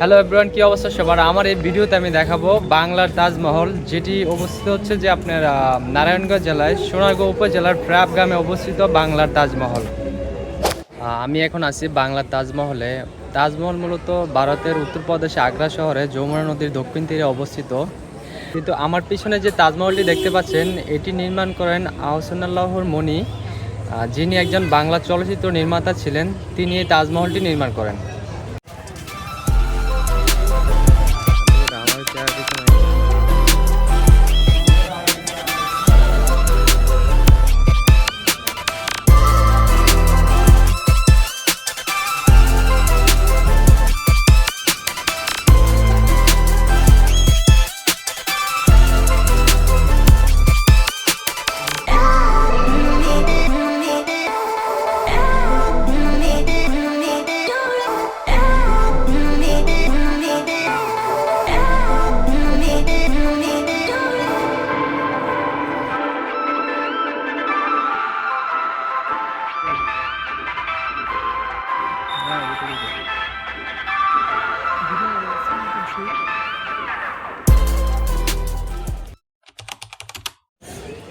Hello everyone কি অবস্থা সবার? আমার এই ভিডিওতে আমি দেখাবো বাংলার তাজমহল যেটি অবস্থিত হচ্ছে যে আপনার নারায়ণগঞ্জ জেলায় সোনারগাঁও উপজেলার প্রাপ গ্রামে অবস্থিত বাংলার তাজমহল। আমি এখন আছি বাংলার তাজমহলে। তাজমহল মূলত ভারতের উত্তরপ্রদেশে আগ্রা শহরে যমুনা নদীর দক্ষিণ তীরে অবস্থিত। কিন্তু আমার পিছনে যে তাজমহলটি দেখতে পাচ্ছেন এটি নির্মাণ করেন আহসানুল্লাহর আহ, যিনি একজন বাংলা চলচ্চিত্র নির্মাতা ছিলেন। তিনি এই তাজমহলটি নির্মাণ করেন।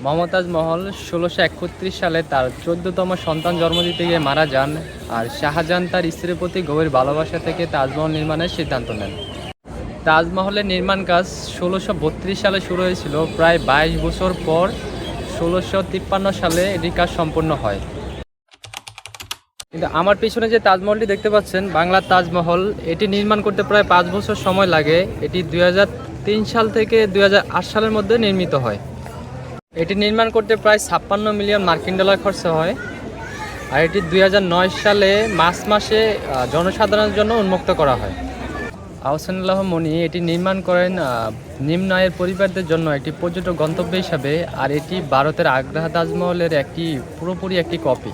মমতাজ মহল ষোলোশো একত্রিশ সালে তার চোদ্দতম সন্তান জন্ম দিতে গিয়ে মারা যান আর শাহজাহান তার স্ত্রীর প্রতি গভীর ভালোবাসা থেকে তাজমহল নির্মাণের সিদ্ধান্ত নেন। তাজমহলের নির্মাণ কাজ ষোলোশো বত্রিশ সালে শুরু হয়েছিল। প্রায় বাইশ বছর পর ষোলোশো তিপ্পান্ন সালে এটির কাজ সম্পন্ন হয়। কিন্তু আমার পিছনে যে তাজমহলটি দেখতে পাচ্ছেন, বাংলার তাজমহল, এটি নির্মাণ করতে প্রায় পাঁচ বছর সময় লাগে। এটি দু হাজার তিন সাল থেকে দু হাজার আট সালের মধ্যে নির্মিত হয়। এটি নির্মাণ করতে প্রায় ছাপ্পান্ন মিলিয়ন মার্কিন ডলার খরচ হয়। আর এটি দুই হাজার নয় সালে মার্চ মাসে জনসাধারণের জন্য উন্মুক্ত করা হয়। আহসানুল্লাহ মনি এটি নির্মাণ করেন নিম্ন আয়ের পরিবারদের জন্য একটি পর্যটক গন্তব্য হিসাবে, আর এটি ভারতের আগ্রা তাজমহলের একটি, পুরোপুরি একটি কপি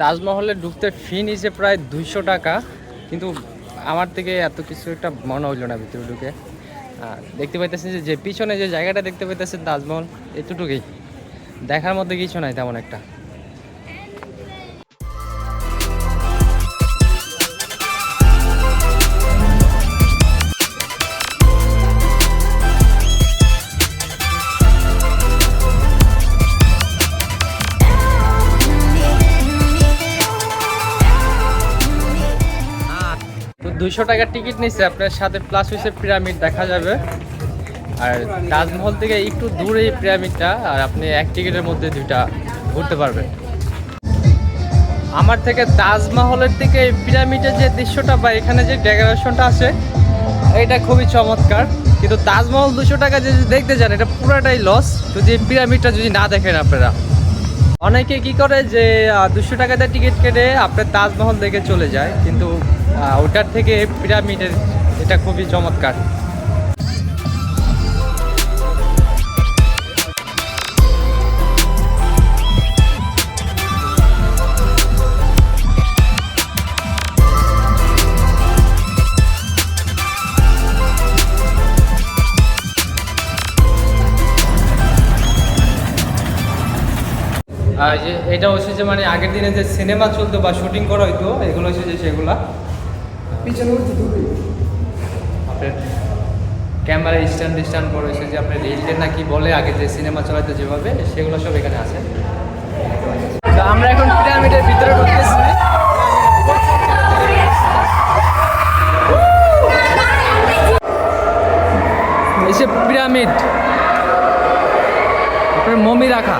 তাজমহলে ঢুকতে ফি নিছে প্রায় দুইশো টাকা, কিন্তু আমার থেকে এত কিছু একটা মনে হইল না ভিতরে ঢুকে। আর দেখতে পাইতেছেন যে পিছনে যে জায়গাটা দেখতে পাইতেছেন তাজমহল, এতটুকুই। দেখার মধ্যে কিছু নাই তেমন একটা। দুইশো টাকার টিকিট নিচ্ছে আপনার সাথে প্লাস হয়েছে পিরামিড দেখা যাবে। আর তাজমহল থেকে একটু দূরে পিরামিডটা আর আপনি এক টিকিটের মধ্যে দুইটা ঘুরতে পারবেন। আমার থেকে তাজমহলের থেকে পিরামিডের যে দৃশ্যটা বা এখানে যে ডেকোরেশনটা আছে, এটা খুবই চমৎকার। কিন্তু তাজমহল দুশো টাকা যদি দেখতে যান, এটা পুরোটাই লস যদি পিরামিডটা যদি না দেখেন আপনারা। অনেকে কি করে যে দুশো টাকাতে টিকিট কেটে আপনার তাজমহল দেখে চলে যায়, কিন্তু ওটার থেকে পিরামিডের, এটা খুবই চমৎকার। এটা হচ্ছে যে মানে আগের দিনে যে সিনেমা চলতো বা শুটিং করা হইতো, এগুলো হচ্ছে যে সেগুলা। পিছনে আপনার ক্যামেরা স্ট্যান্ড স্ট্যান্ড করে হচ্ছে যে আপনার রিলটেন না কি বলে আগে যে সিনেমা চালাইতো যেভাবে সেগুলো সব এখানে আছে। তো আমরা এখন পিরামিডের ভিতরে ঢুকতেছি। যে পিরামিড। আপনার মমি রাখা।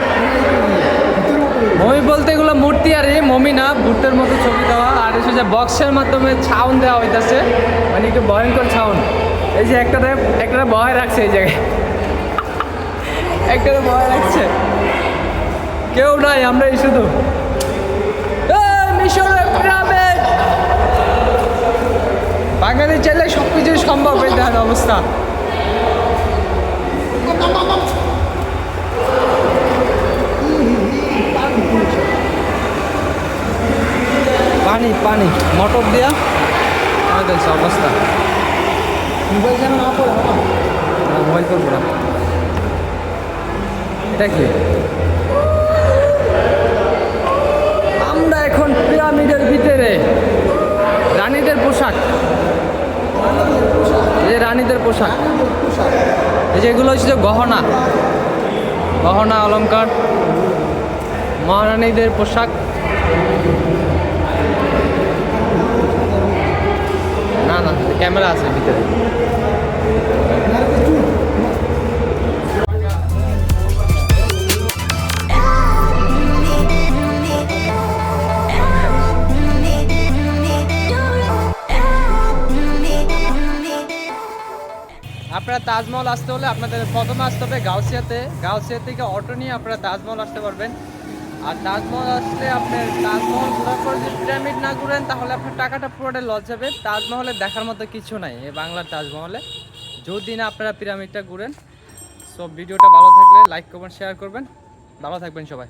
মমি বলতে এগুলো মূর্তি আর এই মমি না ভুট্টের মতো ছবি দেওয়া। আর এসে যে বক্সের মাধ্যমে ছাউন দেওয়া হইতাছে মানে একটু ভয়ঙ্কর ছাউন। এই যে একটা একটা ভয় রাখছে এই জায়গায়। একটা ভয় রাখছে। কেউ নাই আমরা শুধু। এই পিরামিড! বাঙালি চাইলে সব কিছুই সম্ভব, এই দেখেন অবস্থা। পানি পানি। মটর দিয়া আমার দেখছে অবস্থা। মোবাইল যেন না মোবাইল করব না। এটা কি? আমরা এখন পিরামিডের ভিতরে। রানীদের পোশাক। এই রানীদের পোশাক। এই যে এগুলো হচ্ছে গহনা। গহনা অলঙ্কার মহারানীদের পোশাক। না, ক্যামেরা আছে ভিতরে। আপনারা তাজমহল আসতে হলে আপনাদের প্রথমে আসতে হবে গাউসিয়াতে। গাউসিয়া থেকে অটো নিয়ে আপনারা তাজমহল আসতে পারবেন। আর তাজমহল আসলে আপনার তাজমহল ঘোরার যদি পিরামিড না ঘুরেন, তাহলে আপনার টাকাটা পুরোটাই লস যাবে। তাজমহলে দেখার মতো কিছু নাই, এই বাংলার তাজমহলে। যদি না আপনারা পিরামিডটা ঘুরেন সব ভিডিওটা ভালো থাকলে লাইক করবেন শেয়ার করবেন। ভালো থাকবেন সবাই।